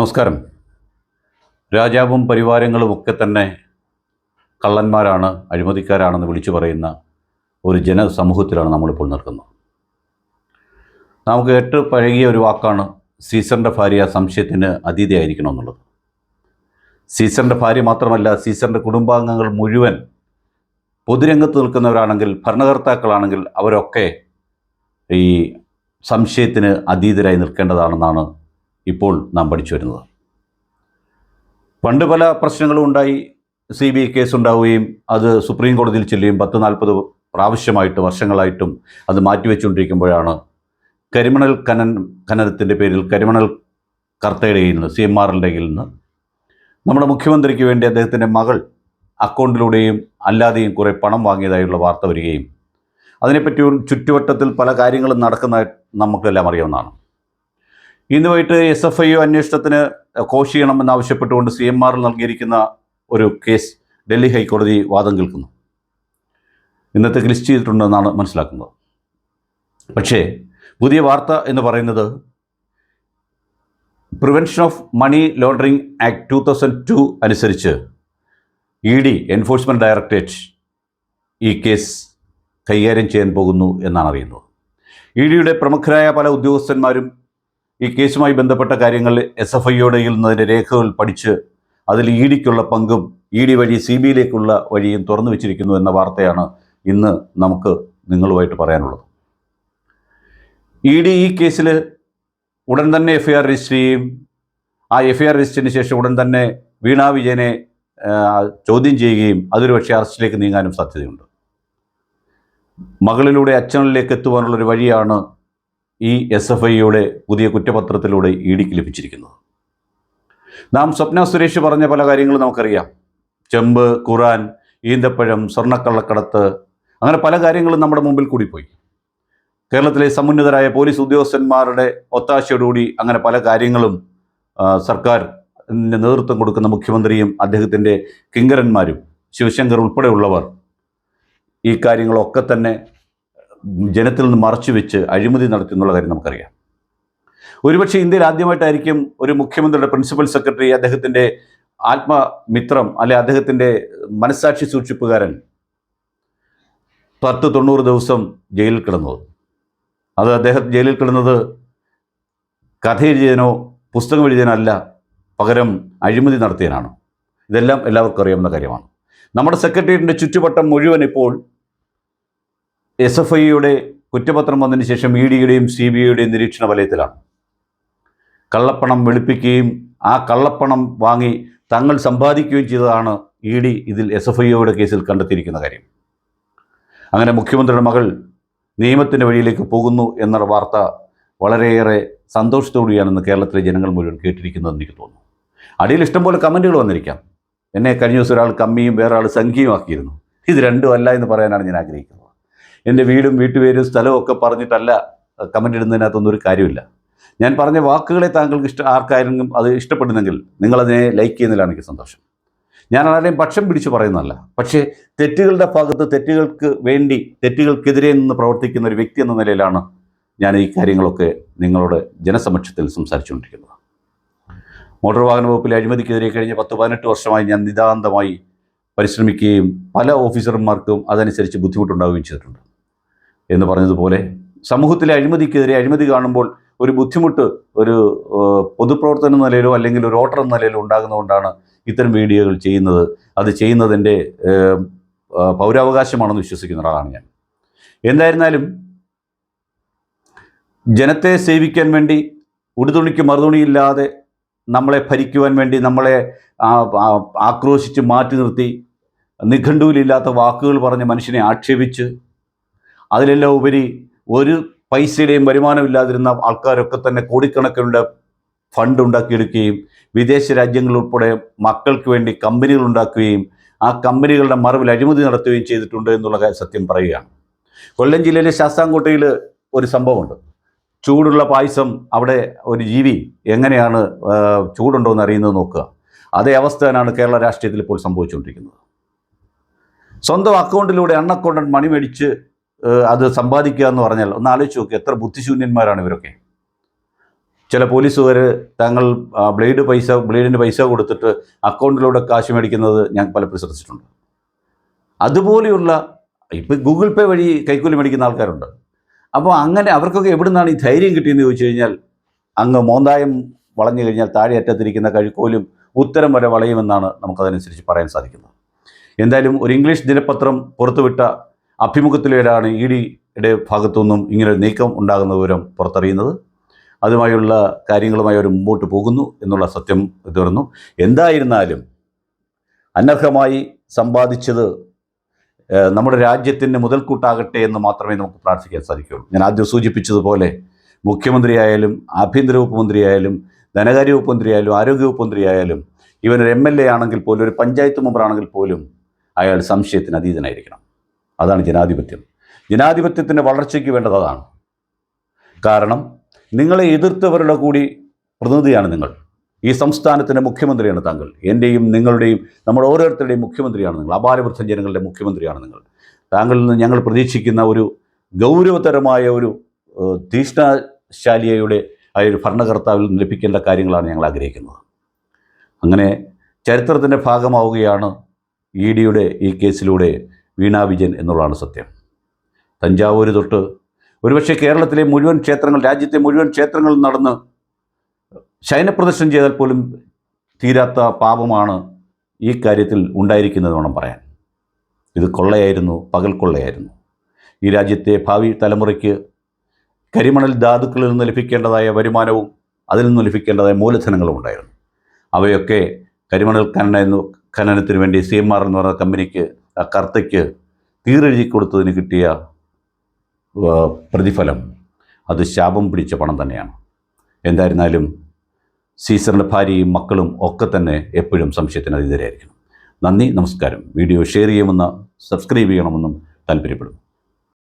നമസ്കാരം. രാജാവും പരിവാരങ്ങളും ഒക്കെ തന്നെ കള്ളന്മാരാണ് അഴിമതിക്കാരാണെന്ന് വിളിച്ചു പറയുന്ന ഒരു ജനസമൂഹത്തിലാണ് നമ്മളിപ്പോൾ നിൽക്കുന്നത്. നമുക്ക് ഏറ്റവും പഴകിയ ഒരു വാക്കാണ് സീസറിന്റെ ഭാര്യ സംശയത്തിന് അതീതയായിരിക്കണം എന്നുള്ളത് സീസറിന്റെ ഭാര്യ മാത്രമല്ല സീസറിന്റെ കുടുംബാംഗങ്ങൾ മുഴുവൻ പൊതുരംഗത്ത് നിൽക്കുന്നവരാണെങ്കിൽ ഭരണകർത്താക്കളാണെങ്കിൽ അവരൊക്കെ ഈ സംശയത്തിന് അതീതരായി നിൽക്കേണ്ടതാണെന്നാണ് ഇപ്പോൾ നാം പഠിച്ചു വരുന്നത്. പണ്ട് പല പ്രശ്നങ്ങളും ഉണ്ടായി. സി ബി കേസ് ഉണ്ടാവുകയും അത് സുപ്രീം കോടതിയിൽ ചെല്ലുകയും പത്ത് നാൽപ്പത് പ്രാവശ്യമായിട്ട് വർഷങ്ങളായിട്ടും അത് മാറ്റിവെച്ചുകൊണ്ടിരിക്കുമ്പോഴാണ് കരിമണൽ ഖനൻ ഖനനത്തിന്റെ പേരിൽ കരിമണൽ കർത്തയുടെ കയ്യിൽ നിന്ന് സി എം ആറിന്റെ കയ്യിൽ നിന്ന് നമ്മുടെ മുഖ്യമന്ത്രിക്ക് വേണ്ടി അദ്ദേഹത്തിന്റെ മകൾ അക്കൗണ്ടിലൂടെയും അല്ലാതെയും കുറേ പണം വാങ്ങിയതായുള്ള വാർത്ത വരികയും അതിനെപ്പറ്റി ചുറ്റുവട്ടത്തിൽ പല കാര്യങ്ങളും നടക്കുന്നതായി നമുക്കെല്ലാം അറിയാവുന്നതാണ്. ഇന്ന് വൈകിട്ട് എസ് എഫ് ഐ അന്വേഷണത്തിന് കോഷ് ചെയ്യണമെന്നാവശ്യപ്പെട്ടുകൊണ്ട് സി എം ആറിൽ നൽകിയിരിക്കുന്ന ഒരു കേസ് ഡൽഹി ഹൈക്കോടതി വാദം കേൾക്കുന്നു. ഇന്നത്തേക്ക് ലിസ്റ്റ് ചെയ്തിട്ടുണ്ടെന്നാണ് മനസ്സിലാക്കുന്നത്. പക്ഷേ പുതിയ വാർത്ത എന്ന് പറയുന്നത് prevention of money laundering act two thousand two അനുസരിച്ച് ഇ ഡി എൻഫോഴ്സ്മെന്റ് ഡയറക്ടറേറ്റ് ഈ കേസ് കൈകാര്യം ചെയ്യാൻ പോകുന്നു എന്നാണ് അറിയുന്നത്. ഇ ഡിയുടെ പ്രമുഖരായ പല ഉദ്യോഗസ്ഥന്മാരും ഈ കേസുമായി ബന്ധപ്പെട്ട കാര്യങ്ങൾ എസ് എഫ് ഐയോട് നിന്നതിന്റെ രേഖകൾ പഠിച്ച് അതിൽ ഇ ഡിക്കുള്ള പങ്കും ഇ ഡി വഴി സി ബി ഐയിലേക്കുള്ള വഴിയും തുറന്നു വെച്ചിരിക്കുന്നു എന്ന വാർത്തയാണ് ഇന്ന് നമുക്ക് നിങ്ങളുമായിട്ട് പറയാനുള്ളത്. ഇ ഡി ഈ കേസിൽ ഉടൻ തന്നെ എഫ് ഐ ആർ രജിസ്റ്റർ ചെയ്യും. ആ എഫ് ഐ ആർ രജിസ്റ്ററിന് ശേഷം ഉടൻ തന്നെ വീണാ വിജയനെ ചോദ്യം ചെയ്യുകയും അതൊരു പക്ഷേ അറസ്റ്റിലേക്ക് നീങ്ങാനും സാധ്യതയുണ്ട്. മകളിലൂടെ അച്ഛനിലേക്ക് എത്തുവാനുള്ളൊരു വഴിയാണ് ഈ എസ് എഫ് ഐയുടെ പുതിയ കുറ്റപത്രത്തിലൂടെ ഇ ഡിക്ക് ലഭിച്ചിരിക്കുന്നത് നാം സ്വപ്ന സുരേഷ് പറഞ്ഞ പല കാര്യങ്ങളും നമുക്കറിയാം. ചെമ്പ് ഖുറാൻ ഈന്തപ്പഴം സ്വർണക്കള്ളക്കടത്ത് അങ്ങനെ പല കാര്യങ്ങളും നമ്മുടെ മുമ്പിൽ കൂടി പോയി കേരളത്തിലെ സമുന്നതരായ പോലീസ് ഉദ്യോഗസ്ഥന്മാരുടെ ഒത്താശയോടുകൂടി അങ്ങനെ പല കാര്യങ്ങളും സർക്കാർ നേതൃത്വം കൊടുക്കുന്ന മുഖ്യമന്ത്രിയും അദ്ദേഹത്തിന്റെ കിങ്കരന്മാരും ശിവശങ്കർ ഉൾപ്പെടെയുള്ളവർ ഈ കാര്യങ്ങളൊക്കെ തന്നെ ജനത്തിൽ നിന്ന് മറച്ചു വെച്ച് അഴിമതി നടത്തി എന്നുള്ള കാര്യം നമുക്കറിയാം. ഒരുപക്ഷെ ഇന്ത്യയിൽ ആദ്യമായിട്ടായിരിക്കും ഒരു മുഖ്യമന്ത്രിയുടെ പ്രിൻസിപ്പൽ സെക്രട്ടറി അദ്ദേഹത്തിന്റെ ആത്മമിത്രം അല്ലെ അദ്ദേഹത്തിന്റെ മനസ്സാക്ഷി സൂക്ഷിപ്പുകാരൻ പത്ത് തൊണ്ണൂറ് ദിവസം ജയിലിൽ കിടന്നത്. അത് അദ്ദേഹം ജയിലിൽ കിടന്നത് കഥ എഴുതിയതിനോ പുസ്തകം എഴുതിയതിനോ അല്ല പകരം അഴിമതി നടത്തിയതിനാണ്. ഇതെല്ലാം എല്ലാവർക്കും അറിയാവുന്ന കാര്യമാണ്. നമ്മുടെ സെക്രട്ടേറിയറ്റിന്റെ ചുറ്റുവട്ടം മുഴുവൻ ഇപ്പോൾ എസ് എഫ് ഐയുടെ കുറ്റപത്രം വന്നതിന് ശേഷം ഇ ഡിയുടെയും സി ബി ഐയുടെയും നിരീക്ഷണ വലയത്തിലാണ്. കള്ളപ്പണം വെളുപ്പിക്കുകയും ആ കള്ളപ്പണം വാങ്ങി തങ്ങൾ സമ്പാദിക്കുകയും ചെയ്തതാണ് ഇ ഡി ഇതിൽ എസ് എഫ് ഐയുടെ കേസിൽ കണ്ടെത്തിയിരിക്കുന്ന കാര്യം. അങ്ങനെ മുഖ്യമന്ത്രിയുടെ മകൾ നിയമത്തിന്റെ വഴിയിലേക്ക് പോകുന്നു എന്ന വാർത്ത വളരെയേറെ സന്തോഷത്തോടെയാണെന്ന് കേരളത്തിലെ ജനങ്ങൾ മുഴുവൻ കേട്ടിരിക്കുന്നതെന്ന് എനിക്ക് തോന്നുന്നു. അടിയിൽ ഇഷ്ടംപോലെ കമന്റുകൾ വന്നിരിക്കാം. എന്നെ കഴിഞ്ഞ ദിവസം ഒരാൾ കമ്മിയും വേറൊരാൾ സംഖ്യയും ആക്കിയിരുന്നു. ഇത് രണ്ടും അല്ല എന്ന് പറയാനാണ് ഞാൻ ആഗ്രഹിക്കുന്നത്. എന്റെ വീടും വീട്ടുപേരും സ്ഥലവും ഒക്കെ പറഞ്ഞിട്ടല്ല കമന്റ് ഇടുന്നതിനകത്തൊന്നും ഒരു കാര്യമില്ല. ഞാൻ പറഞ്ഞ വാക്കുകളെ താങ്കൾക്ക് ഇഷ്ട ആർക്കാരെങ്കിലും അത് ഇഷ്ടപ്പെടുന്നെങ്കിൽ നിങ്ങളതിനെ ലൈക്ക് ചെയ്യുന്നതിലാണ് എനിക്ക് സന്തോഷം. ഞാൻ ആരെയും പക്ഷം പിടിച്ച് പറയുന്നതല്ല. പക്ഷേ തെറ്റുകളുടെ ഭാഗത്ത് തെറ്റുകൾക്ക് വേണ്ടി തെറ്റുകൾക്കെതിരെ നിന്ന് പ്രവർത്തിക്കുന്ന ഒരു വ്യക്തി എന്ന നിലയിലാണ് ഞാൻ ഈ കാര്യങ്ങളൊക്കെ നിങ്ങളുടെ ജനസമക്ഷത്തിൽ സംസാരിച്ചുകൊണ്ടിരിക്കുന്നത്. മോട്ടോർ വാഹന വകുപ്പിലെ അഴിമതിക്കെതിരെ കഴിഞ്ഞ പത്ത് പതിനെട്ട് വർഷമായി ഞാൻ നിതാന്തമായി പരിശ്രമിക്കുകയും പല ഓഫീസർമാർക്കും അതനുസരിച്ച് ബുദ്ധിമുട്ടുണ്ടാവുകയും ചെയ്തിട്ടുണ്ട്. എന്ന് പറഞ്ഞതുപോലെ സമൂഹത്തിലെ അഴിമതിക്കെതിരെ അഴിമതി കാണുമ്പോൾ ഒരു ബുദ്ധിമുട്ട് ഒരു പൊതുപ്രവർത്തന നിലയിലോ അല്ലെങ്കിൽ ഒരു വോട്ടർ എന്ന നിലയിലോ ഉണ്ടാകുന്നതുകൊണ്ടാണ് ഇത്തരം വീഡിയോകൾ ചെയ്യുന്നത്. അത് ചെയ്യുന്നതിന്റെ പൗരാവകാശമാണെന്ന് വിശ്വസിക്കുന്ന ഒരാളാണ് ഞാൻ. എന്തായിരുന്നാലും ജനത്തെ സേവിക്കാൻ വേണ്ടി ഉടുതുണിക്ക് മറുതുണിയില്ലാതെ നമ്മളെ ഭരിക്കുവാൻ വേണ്ടി നമ്മളെ ആക്രോശിച്ച് മാറ്റി നിർത്തി നിഘണ്ടുവിലില്ലാത്ത വാക്കുകൾ പറഞ്ഞ് മനുഷ്യനെ ആക്ഷേപിച്ച് അതിലെല്ലാം ഉപരി ഒരു പൈസയുടെയും വരുമാനമില്ലാതിരുന്ന ആൾക്കാരൊക്കെ തന്നെ കോടിക്കണക്കിനുള്ള ഫണ്ട് ഉണ്ടാക്കിയെടുക്കുകയും വിദേശ രാജ്യങ്ങൾ ഉൾപ്പെടെ മക്കൾക്ക് വേണ്ടി കമ്പനികൾ ഉണ്ടാക്കുകയും ആ കമ്പനികളുടെ മറവിൽ അഴിമതി നടത്തുകയും ചെയ്തിട്ടുണ്ട് എന്നുള്ള സത്യം പറയുകയാണ്. കൊല്ലം ജില്ലയിലെ ശാസ്താംകോട്ടയിൽ ഒരു സംഭവമുണ്ട്. ചൂടുള്ള പായസം അവിടെ ഒരു ജീവി എങ്ങനെയാണ് ചൂടുണ്ടോ എന്ന് അറിയുന്നത് നോക്കുക. അതേ അവസ്ഥ തന്നെയാണ് കേരള രാഷ്ട്രീയത്തിൽ ഇപ്പോൾ സംഭവിച്ചുകൊണ്ടിരിക്കുന്നത്. സ്വന്തം അക്കൗണ്ടിലൂടെ അൺഅക്കൗണ്ടൻ മണി മേടിച്ച് അത് സമ്പാദിക്കുക എന്ന് പറഞ്ഞാൽ ഒന്ന് ആലോചിച്ച് നോക്കുക എത്ര ബുദ്ധിശൂന്യന്മാരാണ് ഇവരൊക്കെ. ചില പോലീസുകാർ തങ്ങൾ ബ്ലേഡ് പൈസ ബ്ലേഡിന്റെ പൈസ കൊടുത്തിട്ട് അക്കൗണ്ടിലൂടെ കാശ് മേടിക്കുന്നത് ഞാൻ പലപ്പോഴും ശ്രദ്ധിച്ചിട്ടുണ്ട് അതുപോലെയുള്ള ഇപ്പോൾ ഗൂഗിൾ പേ വഴി കൈക്കൂലി മേടിക്കുന്ന ആൾക്കാരുണ്ട്. അപ്പോൾ അങ്ങനെ അവർക്കൊക്കെ എവിടെ നിന്നാണ് ഈ ധൈര്യം കിട്ടിയെന്ന് ചോദിച്ചു കഴിഞ്ഞാൽ അങ്ങ് മോന്തായം വളഞ്ഞു കഴിഞ്ഞാൽ താഴെ അറ്റത്തിരിക്കുന്ന കഴുക്കോലും ഉത്തരം വരെ വളയുമെന്നാണ് നമുക്കതനുസരിച്ച് പറയാൻ സാധിക്കുന്നത്. എന്തായാലും ഒരു ഇംഗ്ലീഷ് ദിനപത്രം പുറത്തുവിട്ട അഭിമുഖത്തിലേടാണ് ഇ ഡിയുടെ ഭാഗത്തുനിന്നും ഇങ്ങനെ നീക്കം ഉണ്ടാകുന്ന വിവരം പുറത്തറിയുന്നത്. അതുമായുള്ള കാര്യങ്ങളുമായി അവർ മുമ്പോട്ട് പോകുന്നു എന്നുള്ള സത്യം തീർന്നു എന്തായിരുന്നാലും അനർഹമായി സമ്പാദിച്ചത് നമ്മുടെ രാജ്യത്തിന്റെ മുതൽക്കൂട്ടാകട്ടെ എന്ന് മാത്രമേ നമുക്ക് പ്രാർത്ഥിക്കാൻ സാധിക്കുകയുള്ളൂ. ഞാൻ ആദ്യം സൂചിപ്പിച്ചതുപോലെ മുഖ്യമന്ത്രിയായാലും ആഭ്യന്തര വകുപ്പ് മന്ത്രിയായാലും ധനകാര്യ വകുപ്പ് മന്ത്രിയായാലും ആരോഗ്യ വകുപ്പ് മന്ത്രിയായാലും ഇവനൊരു എം എൽ എ ആണെങ്കിൽ പോലും ഒരു പഞ്ചായത്ത് മെമ്പറാണെങ്കിൽ പോലും അയാൾ സംശയത്തിന് അതീതനായിരിക്കണം. അതാണ് ജനാധിപത്യം. ജനാധിപത്യത്തിന്റെ വളർച്ചയ്ക്ക് വേണ്ടത് അതാണ്. കാരണം നിങ്ങളെ എതിർത്തവരുടെ കൂടി പ്രതിനിധിയാണ് നിങ്ങൾ. ഈ സംസ്ഥാനത്തിന്റെ മുഖ്യമന്ത്രിയാണ് താങ്കൾ. എന്റെയും നിങ്ങളുടെയും നമ്മുടെ ഓരോരുത്തരുടെയും മുഖ്യമന്ത്രിയാണ് നിങ്ങൾ. അപാരവൃദ്ധ ജനങ്ങളുടെ മുഖ്യമന്ത്രിയാണ് നിങ്ങൾ. താങ്കളിൽ നിന്ന് ഞങ്ങൾ പ്രതീക്ഷിക്കുന്ന ഒരു ഗൗരവതരമായ ഒരു തീഷ്ണശാലിയയുടെ ആ ഒരു ഭരണകർത്താവിൽ നിന്ന് ലഭിക്കേണ്ട കാര്യങ്ങളാണ് ഞങ്ങൾ ആഗ്രഹിക്കുന്നത്. അങ്ങനെ ചരിത്രത്തിന്റെ ഭാഗമാവുകയാണ് ഇ ഡിയുടെ ഈ കേസിലൂടെ വീണാ വിജയൻ എന്നുള്ളതാണ് സത്യം. തഞ്ചാവൂർ തൊട്ട് ഒരുപക്ഷെ കേരളത്തിലെ മുഴുവൻ ക്ഷേത്രങ്ങൾ രാജ്യത്തെ മുഴുവൻ ക്ഷേത്രങ്ങളിൽ നടന്ന് ശയനപ്രദർശനം ചെയ്താൽ പോലും തീരാത്ത പാപമാണ് ഈ കാര്യത്തിൽ ഉണ്ടായിരിക്കുന്നത് വേണം പറയാൻ. ഇത് കൊള്ളയായിരുന്നു പകൽ കൊള്ളയായിരുന്നു. ഈ രാജ്യത്തെ ഭാവി തലമുറയ്ക്ക് കരിമണൽ ധാതുക്കളിൽ നിന്ന് ലഭിക്കേണ്ടതായ വരുമാനവും അതിൽ നിന്ന് ലഭിക്കേണ്ടതായ മൂലധനങ്ങളും ഉണ്ടായിരുന്നു. അവയൊക്കെ കരിമണൽ ഖനന ഖനനത്തിന് വേണ്ടി സി എം ആർ എന്ന് പറയുന്ന കമ്പനിക്ക് കർത്തയ്ക്ക് തീരെഴുതി കൊടുത്തതിന് കിട്ടിയ പ്രതിഫലം അത് ശാപം പിടിച്ച പണം തന്നെയാണ്. എന്തായിരുന്നാലും സീസറിന്റെ ഭാര്യയും മക്കളും ഒക്കെ തന്നെ എപ്പോഴും സംശയത്തിന് അതീതരായിരിക്കണം നന്ദി നമസ്കാരം. വീഡിയോ ഷെയർ ചെയ്യുമെന്ന് സബ്സ്ക്രൈബ് ചെയ്യണമെന്നും താല്പര്യപ്പെടുന്നു.